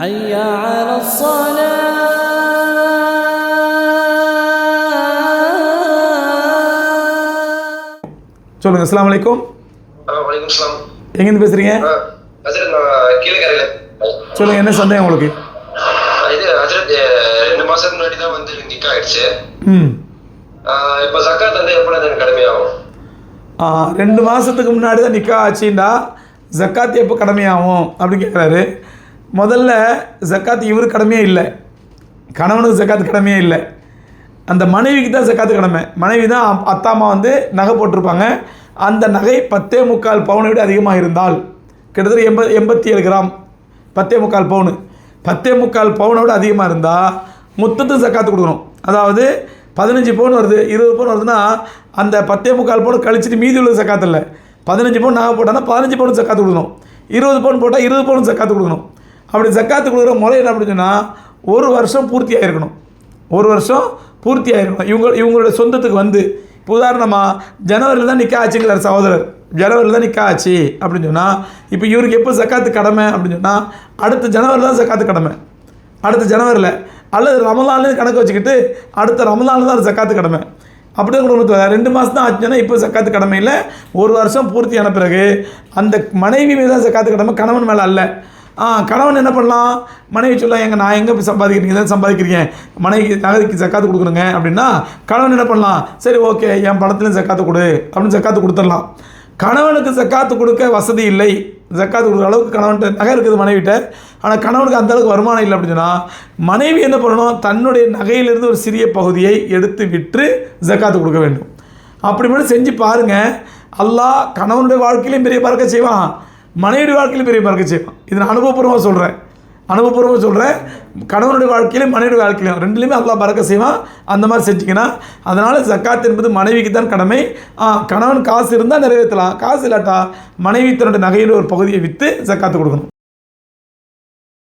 حي على الصلاة சொல்லுங்கள் அஸ்ஸலாமு அலைக்கும் ஆ வலைக்கம் சலாம் எங்கேருந்து பேசுகிறீங்க ஆ ஹசரத் நான் கீழக்கரையில் சொல்லுங்கள் என்ன சந்தேகம் உங்களுக்கு இது ஹசரத் ரெண்டு மாதத்துக்கு முன்னாடி தான் வந்து நிக்கா ஆயிடுச்சு ம் ஆ, இப்போ ஜக்காத் வந்து எப்போ எனக்கு கடமையாகும் ஆ, ரெண்டு மாதத்துக்கு முன்னாடி தான் நிக்கா ஆச்சுண்டா ஜக்காத் எப்போ கடமையாகும் அப்படின்னு கேட்குறாரு முதல்ல ஜக்காத் இவர் கடமையே இல்லை. கணவனுக்கு ஜக்காத் கடமையே இல்லை. அந்த மனைவிக்கு தான் ஜக்காத்து கடமை. மனைவி தான் அப்- அத்தா அம்மா வந்து நகை போட்டிருப்பாங்க. அந்த நகை பத்தே முக்கால் பவுனை விட அதிகமாக இருந்தால் கிட்டத்தட்ட எண்பது எண்பத்தி ஏழு கிராம் பத்தே முக்கால் பவுனு. பத்தே முக்கால் பவுனை விட அதிகமாக இருந்தால் மொத்தத்துக்கு ஜக்காத்து கொடுக்கணும். அதாவது பதினஞ்சு பவுன் வருது இருபது பவுன் வருதுன்னா அந்த பத்தே முக்கால் பவுன் கழிச்சிட்டு மீதி உள்ள ஜக்காத்து இல்லை. பதினஞ்சு பவுன் நகை போட்டால் பதினஞ்சு பவுன் ஜக்காத்து கொடுக்கணும். இருபது பவுன் போட்டால் இருபது பவுன் ஜக்காத்து கொடுக்கணும். அப்படி ஜக்காத்து கொடுக்குற முறை என்ன அப்படின்னு சொன்னால் ஒரு வருஷம் பூர்த்தி ஆகிருக்கணும் ஒரு வருஷம் பூர்த்தி ஆயிருக்கணும். இவங்க இவங்களோட சொந்தத்துக்கு வந்து இப்போ உதாரணமாக ஜனவரியில் தான் நிற்க ஆச்சுங்கிறார் சகோதரர். ஜனவரியில் தான் நிற்க ஆச்சு அப்படின்னு சொன்னால் இப்போ இவருக்கு எப்போ ஜக்காத்து கடமை அப்படின்னு சொன்னால் அடுத்த ஜனவரியில் தான் ஜக்காத்து கடமை. அடுத்த ஜனவரியில் அல்லது ரமலான்லேருந்து கணக்கு வச்சுக்கிட்டு அடுத்த ரமலானில் தான் ஜக்காத்து கடமை. அப்படியே குடும்பத்தில் ரெண்டு மாதம் தான் ஆச்சுன்னா இப்போ ஜக்காத்து கடமை இல்லை. ஒரு வருஷம் பூர்த்தியான பிறகு அந்த மனைவி மீது தான் ஜக்காத்து கடமை கணவன் மேலே அல்ல. கணவன் என்ன பண்ணலாம்? மனைவி சொல்ல எங்க நான் எங்கே சம்பாதிக்கிறீங்க? தான் சம்பாதிக்கிறீங்க? மனைவிக்கு நகைக்கு சக்காத்து கொடுக்குறேங்க அப்படின்னா கணவன் என்ன பண்ணலாம்? சரி ஓகே என் பணத்துலேயும் சக்காத்து கொடு. அப்படின்னு ஜக்காத்து கொடுத்துடலாம். கணவனுக்கு சக்காத்து கொடுக்க வசதி இல்லை. ஜக்காத்து கொடுக்குற அளவுக்கு கணவன்கிட்ட நகை இருக்குது மனைவிட்ட. ஆனால் கணவனுக்கு அந்தளவுக்கு வருமானம் இல்லை அப்படின்னு சொன்னால் மனைவி என்ன பண்ணணும்? தன்னுடைய நகையிலிருந்து ஒரு சிறிய பகுதியை எடுத்து விற்று ஜக்காத்து கொடுக்க வேண்டும். அப்படி மட்டும் செஞ்சு பாருங்கள் அல்லாஹ் கணவனுடைய வாழ்க்கையிலையும் பெரிய பறக்க செய்வான். மனைவியுடைய வாழ்க்கையிலும் பெரிய பறக்க செய்யும் இது நான் அனுபவபூர்வமாக சொல்கிறேன் அனுபவபூர்வமாக சொல்கிறேன் கணவனுடைய வாழ்க்கையிலும் மனைவியுடைய வாழ்க்கையிலும் ரெண்டுலேயுமே அல்லா பறக்க செய்வான். அந்த மாதிரி செஞ்சிங்கன்னா அதனால் ஜக்காத் என்பது மனைவிக்கு தான் கடமை. ஆ, கணவன் காசு இருந்தால் நிறைவேற்றலாம். காசு இல்லாட்டா மனைவி தன்னுடைய நகையில் ஒரு பகுதியை விற்று ஜக்காத்து கொடுக்கணும்.